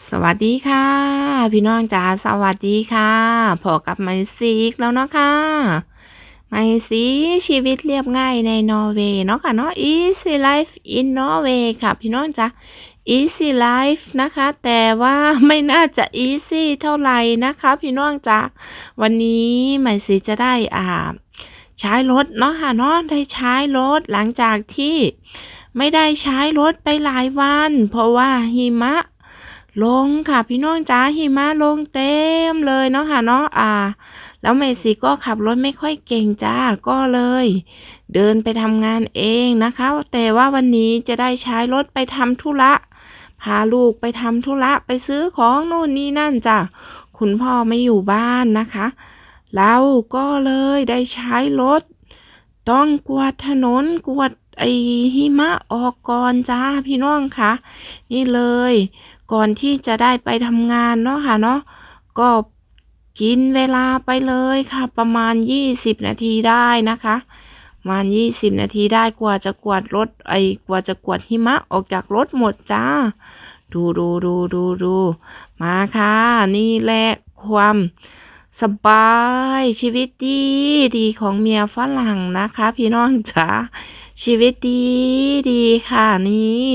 สวัสดีค่ะ พี่น้องจ๋าสวัสดีค่ะพอกับไมซีกแล้วเนาะค่ะไมซีชีวิตเรียบง่ายในนอร์เวย์เนาะค่ะเนาะ easy life in Norway ค่ะ พี่น้องจ๋า easy life นะคะ แต่ว่าไม่น่าจะ easy เท่าไหร่นะคะ พี่น้องจ๋าวันนี้ไมซีจะได้อ่า ใช้รถเนาะค่ะเนาะได้ใช้รถหลังจากที่ ไม่ได้ใช้รถไปหลายวัน เพราะว่าหิมะ ลงค่ะพี่น้องจ้าหิมะลงเต็มเลยเนาะค่ะเนาะอ่า แล้วเมซี่ก็ขับรถไม่ค่อยเก่งจ้าก็เลย เดินไปทำงานเองนะคะ แต่ว่าวันนี้จะได้ใช้รถไปทำธุระ พาลูกไปทำธุระไปซื้อของโน่นนี่นั่นจ้ะคุณพ่อไม่อยู่บ้านนะคะเราก็เลยได้ใช้รถ ต้องกวาดถนนกวาด ไอหิมะออกก่อนจ้าพี่น้องคะนี่เลย ก่อนที่จะได้ไปทำงานเนาะค่ะเนาะก็กินเวลาไปเลยค่ะ ประมาณ 20 นาทีได้นะคะประมาณ 20 นาทีได้กว่าจะกวาดรถไอกว่าจะกวาดหิมะออกจากรถหมดจ้า ดูดูดูดูดูมาค่ะ นี่แหละความสบายชีวิตดีดีของเมียฝรั่งนะคะ พี่น้องจ๋า ชีวิตดีดีค่ะนี่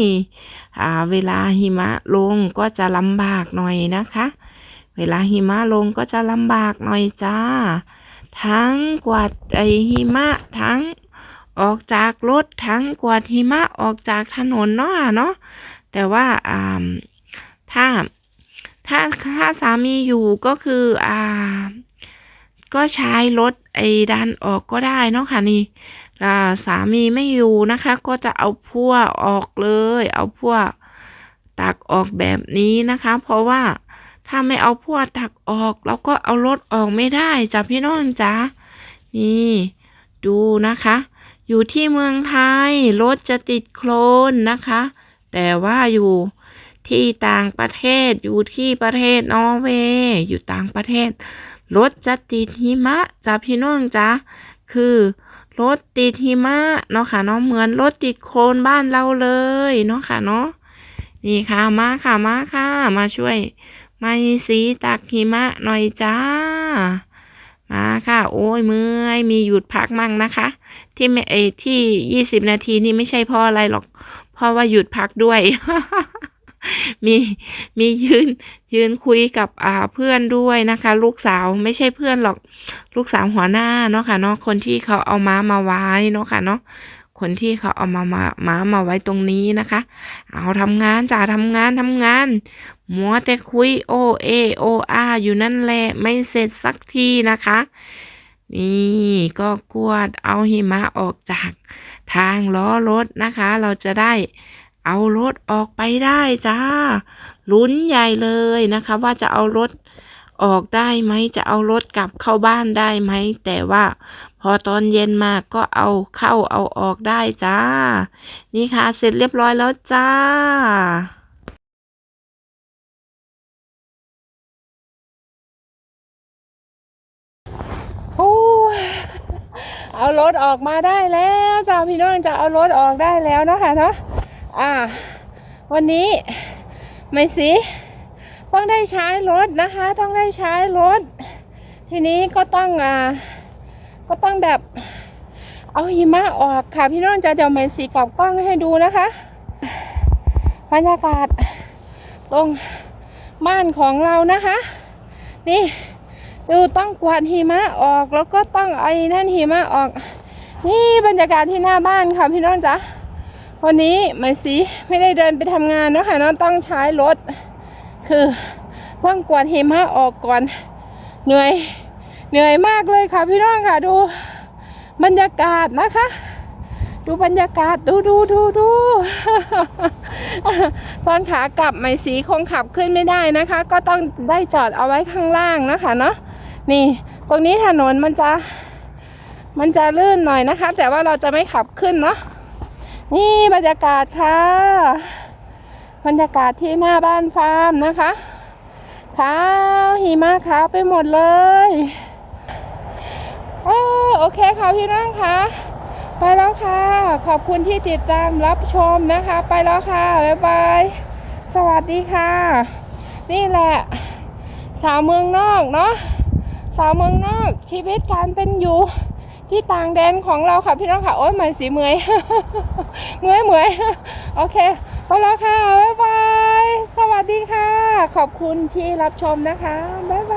อ่าเวลาหิมะลงก็จะลำบากหน่อยนะคะ เวลาหิมะลงก็จะลำบากหน่อยจ้า ทั้งกวาดไอหิมะทั้งออกจากรถทั้งกวาดหิมะออกจากถนนเนาะเนาะแต่ว่าอ่าถ้าถ้าถ้าสามีอยู่ก็คืออ่า ก็ใช้รถไอ้ดันออกก็ได้เนาะค่ะนี่าสามีไม่อยู่นะคะ ก็จะเอาพั่วออกเลย เอาพั่วตักออกแบบนี้นะคะ เพราะว่าถ้าไม่เอาพั่วตักออกเราก็เอารถออกไม่ได้จ้ะพี่น้องจ้านี่ดูนะคะ อยู่ที่เมืองไทยรถจะติดโคลนนะคะ แต่ว่าอยู่ที่ต่างประเทศอยู่ที่ประเทศนอร์เวย์อยู่ต่างประเทศ รถจะติดหิมะจ้ะพี่น้องจ้าคือรถติดหิมะเนาะค่ะเนาะเหมือนรถติดโคลนบ้านเราเลยเนาะค่ะเนาะนี่ค่ะมาค่ะมาค่ะ มาช่วยไมาสีตักหิมะหน่อยจ้า มาค่ะ โอ้ยเมื่อยมีหยุดพักมั่งนะคะ ที่ไม่ไอที่ยี่สิบนาทีนี่ไม่ใช่เพราะอะไรหรอก เพราะว่าหยุดพักด้วย มีมียืนยืนคุยกับอ่าเพื่อนด้วยนะคะ ลูกสาวไม่ใช่เพื่อนหรอกลูกสาวหัวหน้าเนาะค่ะเนาะคนที่เขาเอาม้ามาไว้เนาะค่ะเนาะคนที่เขาเอามามามามาไว้ตรงนี้นะคะ เอาทำงานจ่าทำงานทำงานมัวแต่คุยโอเอโออาอยู่นั่นแหละไม่เสร็จสักทีนะคะ นี่ก็กวดเอาหิมะออกจากทางล้อรถนะคะ เราจะได้ เอารถออกไปได้จ้าลุ้นใหญ่เลยนะคะ ว่าจะเอารถออกได้ไหมจะเอารถกลับเข้าบ้านได้ไหม แต่ว่าพอตอนเย็นมาก็เอาเข้าเอาออกได้จ้า นี่ค่ะเสร็จเรียบร้อยแล้วจ้าโอ้เอารถออกมาได้แล้วจ้าพี่น้องจะเอารถออกได้แล้วนะคะเนาะ อ่า วันนี้ไม่สิต้องได้ใช้รถนะคะ ต้องได้ใช้รถ ทีนี้ก็ต้องอ่าก็ต้องแบบเอาหิมะออกค่ะ พี่น้องจะเดี๋ยวไม่สีกลับกล้องให้ดูนะคะบรรยากาศตรงบ้านของเรานะคะ นี่ดูต้องกวาดหิมะออกแล้วก็ต้องไอ้นั่นหิมะออก นี่บรรยากาศที่หน้าบ้านค่ะพี่น้องจ๊ะ วันนี้ไม่สีไม่ได้เดินไปทำงานนะค่ะน้องต้องใช้รถ คือต้องกวาดหิมะออกก่อนเหนื่อยเหนื่อยมากเลยค่ะพี่น้องค่ะดูบรรยากาศนะคะ ดูบรรยากาศดูดูดูดูตอนขากลับไม่สีคงขับขึ้นไม่ได้นะคะ ก็ต้องได้จอดเอาไว้ข้างล่างนะคะเนาะนี่ ตรงนี้ถนนมันจะ มันจะลื่นหน่อยนะคะ แต่ว่าเราจะไม่ขับขึ้นเนาะ นี่บรรยากาศค่ะ บรรยากาศที่หน้าบ้านฟาร์มนะคะขาวหิมะขาวไปหมดเลยอ้โอเคค่ะพี่น้องค่ะไปแล้วค่ะ ขอบคุณที่ติดตามรับชมนะคะ ไปแล้วค่ะ บ๊ายบาย สวัสดีค่ะ นี่แหละ สาวเมืองนอกเนาะสาวเมืองนอกชีวิตการเป็นอยู่ ที่ต่างแดนของเราค่ะพี่น้องค่ะ โอ้ยไม่สีเมยเมยเมยโอเคไปแล้วค่ะ บ๊ายบาย สวัสดีค่ะ ขอบคุณที่รับชมนะคะ บ๊ายบาย